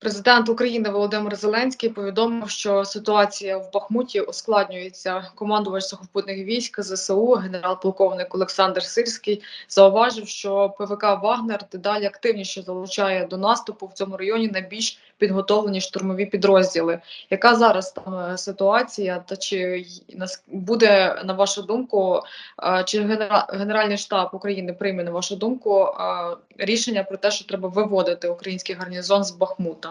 Президент України Володимир Зеленський повідомив, що ситуація в Бахмуті ускладнюється. Командувач сухопутних військ ЗСУ, генерал-полковник Олександр Сирський, зауважив, що ПВК Вагнер дедалі активніше залучає до наступу в цьому районі найбільш підготовлені штурмові підрозділи. Яка зараз там е, ситуація? Та чи буде на вашу думку, е, чи генера- Генеральний штаб України прийме на вашу думку е, рішення про те, що треба виводити український гарнізон з Бахмута?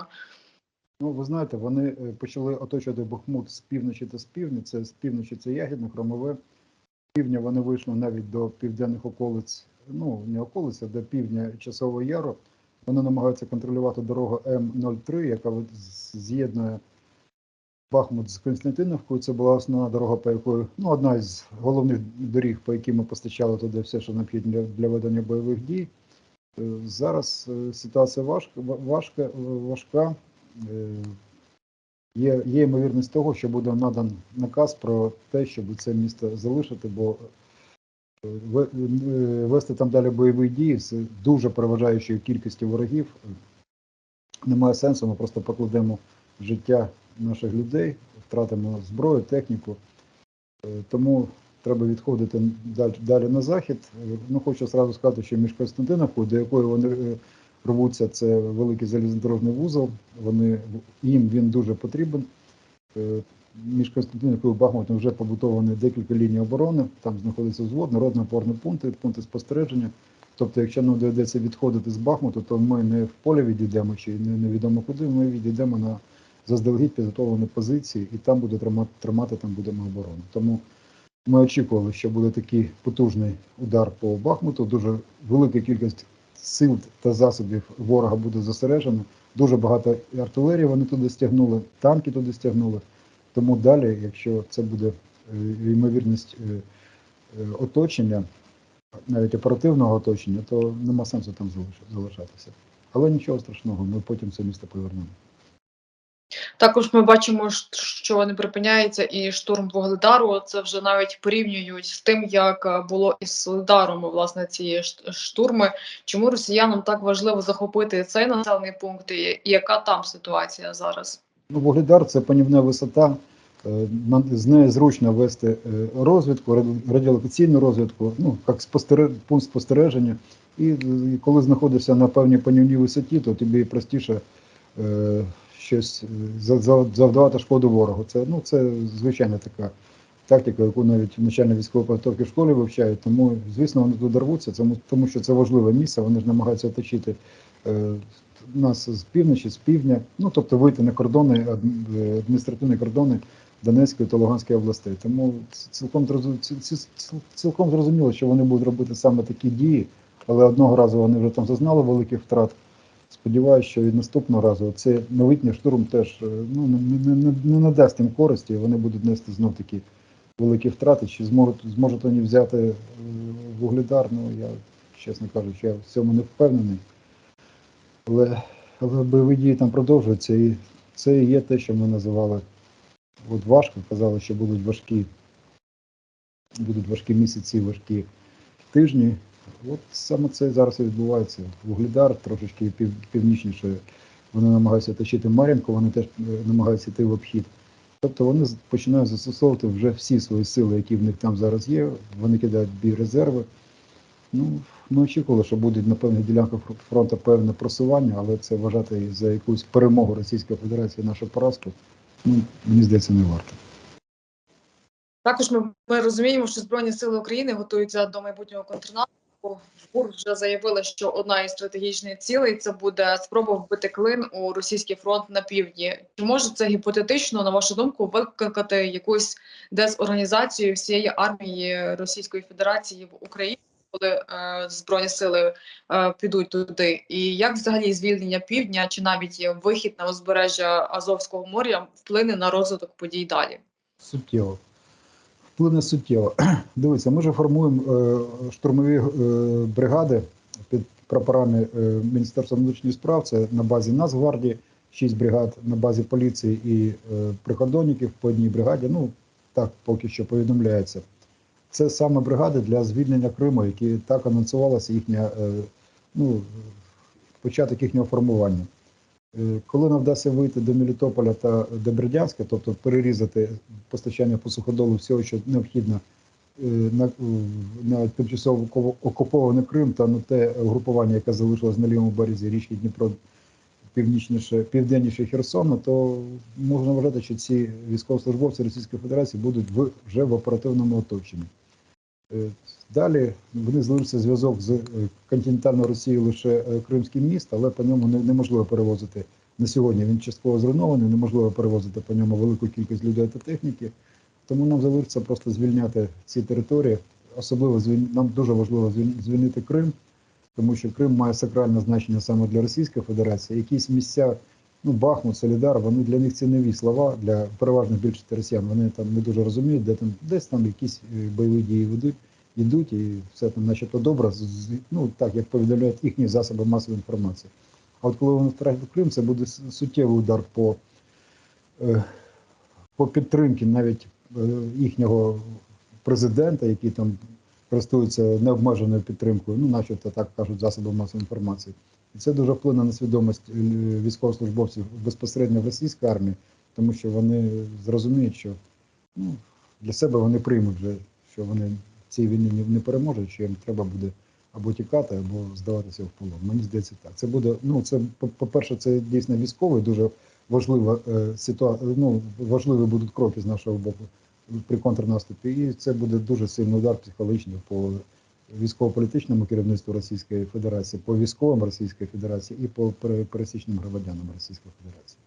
Ну, ви знаєте, вони е, почали оточувати Бахмут з півночі та з півдня. Це з півночі це Ягідне, Хромове. З півдня вони вийшли навіть до південних околиць, ну не околиць, а до півдня Часового Яру. Вони намагаються контролювати дорогу М03, яка з'єднує Бахмут з Константиновкою. Це була основна дорога, по якої ну одна із головних доріг, по якій ми постачали туди все, що необхідно для, для ведення бойових дій. Е, Зараз е, ситуація важка, важка, е, важка. Є, є ймовірність того, що буде надан наказ про те, щоб це місто залишити, бо ве- вести там далі бойові дії з дуже переважаючою кількістю ворогів немає сенсу. Ми просто покладемо життя наших людей, втратимо зброю, техніку. Тому треба відходити далі, далі на захід. Ну, хочу зразу сказати, що між Константиновкою, до якої вони е, рвуться, це великий залізнодорожний вузол. Вони їм він дуже потрібен. Е, Між Константиновкою і Бахмутом вже побудовані декілька ліній оборони. Там знаходиться взвод, народний опорний пункт, пункти спостереження. Тобто, якщо нам доведеться відходити з Бахмуту, то ми не в поле відійдемо чи невідомо куди. Ми відійдемо на заздалегідь підготовлені позиції, і там буде тримати, тримати там будемо оборону. Тому ми очікували, що буде такий потужний удар по Бахмуту. Дуже велика кількість сил та засобів ворога буде зосереджено. Дуже багато артилерії вони туди стягнули, танки туди стягнули. Тому далі, якщо це буде е, ймовірність е, е, оточення, навіть оперативного оточення, то нема сенсу там залишатися. Але нічого страшного, ми потім це місто повернемо. Також ми бачимо, що не припиняється і штурм Вугледару. Це вже навіть порівнюють з тим, як е, було із Солидаром, власне, ці штурми. Чому росіянам так важливо захопити цей населений пункт, і яка там ситуація зараз? Ну, Вугледар це панівна висота. е, З неї зручно вести е, розвідку, раді- радіолокаційну розвідку, ну як спостере- пункт спостереження. І, коли знаходишся на певній панівній висоті, то тобі простіше щось е, за- за- завдавати шкоду ворогу. Це ну це звичайна така тактика, яку навіть начальні військової підготовки в школі вивчають. Тому, звісно, вони туди рвуться, тому, що це важливе місце. Вони ж намагаються оточити е, нас з півночі, з півдня, ну тобто вийти на кордони, е, адміністративні кордони Донецької та Луганської областей. Тому цілком цілком зрозуміло, що вони будуть робити саме такі дії, але одного разу вони вже там зазнали великих втрат. Сподіваюся, що і наступного разу цей новітній штурм теж е, ну, не, не, не, надасть їм користі, і вони будуть нести знов такі великі втрати. Чи зможуть, зможуть вони взяти е, вугледар? Ну я чесно кажучи, я в цьому не впевнений. Але, але бойові дії там продовжуються, і це і є те, що ми називали от важко. Казали, що будуть важкі, будуть важкі місяці, важкі тижні. От саме це зараз і відбувається. Вугледар трошечки пів, північніше. Вони намагаються тащити Мар'їнку, вони теж е, намагаються йти в обхід. Тобто вони починають застосовувати вже всі свої сили, які в них там зараз є. Вони кидають бій резерви. Ну, ми очікували, що буде на певних ділянках фронту певне просування, але це вважати за якусь перемогу Російської Федерації нашу поразку, ну, мені здається, не варто. Також ми, ми розуміємо, що Збройні сили України готуються до майбутнього контрнаступу. ГУР вже заявили, що одна із стратегічних цілей це буде спроба вбити клин у російський фронт на півдні. Чи може це гіпотетично, на вашу думку, викликати якусь дезорганізацію всієї армії Російської Федерації в Україні, коли е, збройні сили е, підуть туди? І як взагалі звільнення півдня чи навіть вихід на узбережжя Азовського моря вплине на розвиток подій далі? Суттєво. Вплине суттєво. Дивіться, ми ж формуємо е, штурмові е, бригади під прапорами е, Міністерства внутрішніх справ. Це на базі Нацгвардії, 6 бригад на базі поліції і прикордонників по одній бригаді. Ну, так поки що повідомляється. це саме бригади для звільнення Криму, які так анонсувалася їхня ну, початок їхнього формування. Е, Коли нам вдасться вийти до Мелітополя та до Бердянська, тобто перерізати постачання по суходолу всього, що необхідно е, на, на тимчасово оку- окупований Крим та на те групування, яке залишилось на лівому березі річки Дніпро північніше, південніше Херсону, то можна вважати, що ці військовослужбовці Російської Федерації будуть вже в оперативному оточенні. Е, Далі вони залишиться зв'язок з е, континентальною Росією лише е, Кримський міст, але по ньому не- неможливо перевозити на сьогодні. Він частково зруйнований, неможливо перевозити по ньому велику кількість людей та техніки. Тому нам залишиться просто звільняти ці території. Особливо нам дуже важливо звіль- звільнити Крим, тому що Крим має сакральне значення саме для Російської Федерації. Якісь місця, ну Бахмут, Солідар, вони для них це нові слова для переважної більшості росіян. Вони там не дуже розуміють, де там десь там якісь е, бойові дії ведуть, йдуть, і все там, начебто, добре, ну так як повідомляють їхні засоби масової інформації. А от коли вони втратять Крим, це буде суттєвий удар по, е, по підтримці навіть е, їхнього президента, який там користується необмеженою підтримкою, ну, начебто так кажуть засоби масової інформації. І це дуже вплине на свідомість е, військовослужбовців безпосередньо в російській армії, тому що вони зрозуміють, що ну, для себе вони приймуть вже, що вони в цій війні не- переможуть, що їм треба буде або тікати, або здаватися в полон. Мені здається, так. Це буде, ну це по- по-перше, це дійсно військовий, дуже важлива е, ситуація. Ну важливі будуть кроки з нашого боку при контрнаступі, і це буде дуже сильний удар психологічно по військово-політичному керівництву Російської Федерації, по військовим Російської Федерації і по пересічним громадянам Російської Федерації.